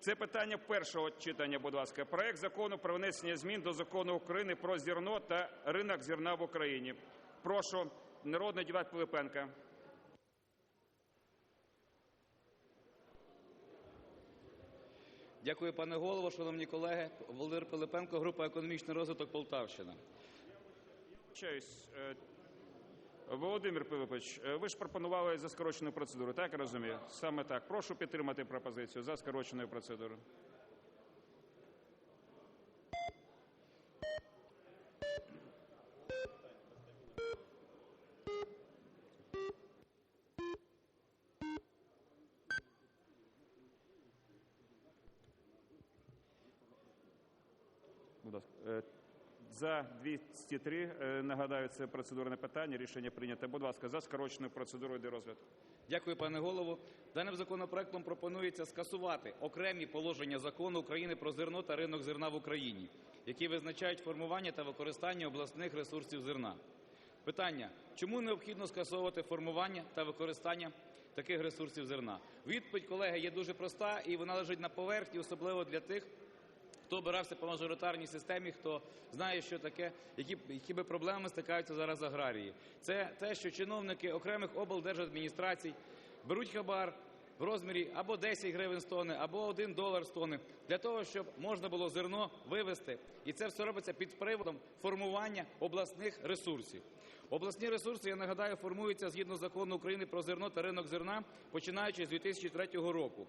Це питання першого читання, будь ласка. Проект Закону про внесення змін до Закону України про зерно та ринок зерна в Україні. Прошу, народний депутат Пилипенко. Дякую, пане голово. Шановні колеги, Володимир Пилипенко, група економічний розвиток Полтавщина. Вибачаюсь, е, Володимир Пилипович, е, ви ж пропонували за скороченою процедурою, так я розумію? Саме так. Прошу підтримати пропозицію за скороченою процедурою. Будь ласка. За 203, е, нагадаю, це процедурне питання, рішення прийнято. Будь ласка, за скороченою процедурою йде розгляд. Дякую, пане голово. Даним законопроектом пропонується скасувати окремі положення Закону України про зерно та ринок зерна в Україні, які визначають формування та використання обласних ресурсів зерна. Питання: чому необхідно скасовувати формування та використання таких ресурсів зерна? Відповідь, колеги, є дуже проста і вона лежить на поверхні, особливо для тих, хто обирався по мажоритарній системі, хто знає, що таке, які, якими проблемами стикаються зараз аграрії. Це те, що чиновники окремих облдержадміністрацій беруть хабар в розмірі або 10 гривень з тони, або 1 долар з тони, для того, щоб можна було зерно вивезти. І це все робиться під приводом формування обласних ресурсів. Обласні ресурси, я нагадаю, формуються згідно закону України про зерно та ринок зерна, починаючи з 2003 року.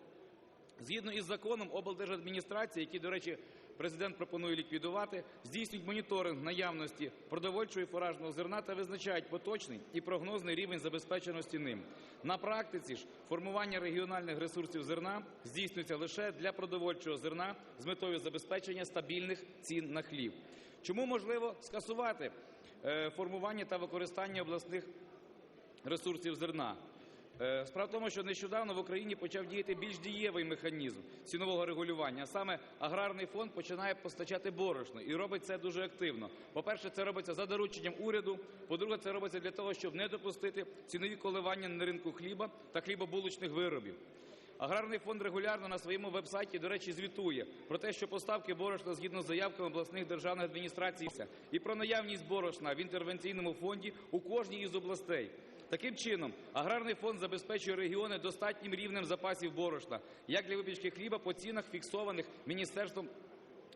Згідно із законом, облдержадміністрації, які, до речі, Президент пропонує ліквідувати, здійснюють моніторинг наявності продовольчого і фуражного зерна та визначають поточний і прогнозний рівень забезпеченості ним. На практиці ж формування регіональних ресурсів зерна здійснюється лише для продовольчого зерна з метою забезпечення стабільних цін на хліб. Чому можливо скасувати е, формування та використання обласних ресурсів зерна? Е, Справа в тому, що нещодавно в Україні почав діяти більш дієвий механізм цінового регулювання. Саме аграрний фонд починає постачати борошно і робить це дуже активно. По-перше, це робиться за дорученням уряду. По-друге, це робиться для того, щоб не допустити цінові коливання на ринку хліба та хлібобулочних виробів. Аграрний фонд регулярно на своєму вебсайті, до речі, звітує про те, що поставки борошна згідно з заявками обласних державних адміністрацій і про наявність борошна в інтервенційному фонді у кожній із областей. Таким чином, аграрний фонд забезпечує регіони достатнім рівнем запасів борошна, як для випічки хліба по цінах, фіксованих Міністерством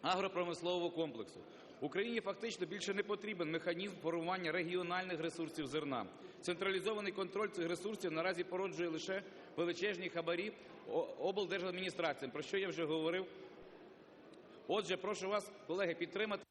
агропромислового комплексу. Україні фактично більше не потрібен механізм формування регіональних ресурсів зерна. Централізований контроль цих ресурсів наразі породжує лише величезні хабарі облдержадміністраціям, про що я вже говорив. Отже, прошу вас, колеги, підтримати.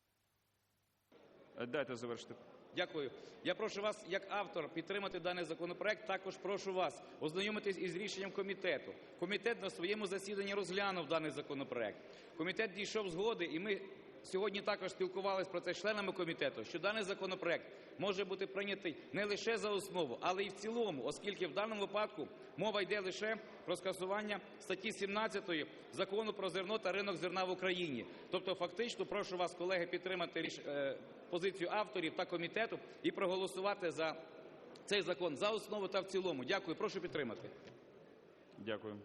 Дайте завершити. Дякую. Я прошу вас, як автор, підтримати даний законопроект. Також прошу вас ознайомитись із рішенням комітету. Комітет на своєму засіданні розглянув даний законопроект. Комітет дійшов згоди, і ми сьогодні також спілкувалися про це членами комітету, що даний законопроект може бути прийнятий не лише за основу, але й в цілому, оскільки в даному випадку мова йде лише про скасування статті 17 Закону про зерно та ринок зерна в Україні. Тобто, фактично, прошу вас, колеги, підтримати е, позицію авторів та комітету і проголосувати за цей закон за основу та в цілому. Дякую. Прошу підтримати. Дякую.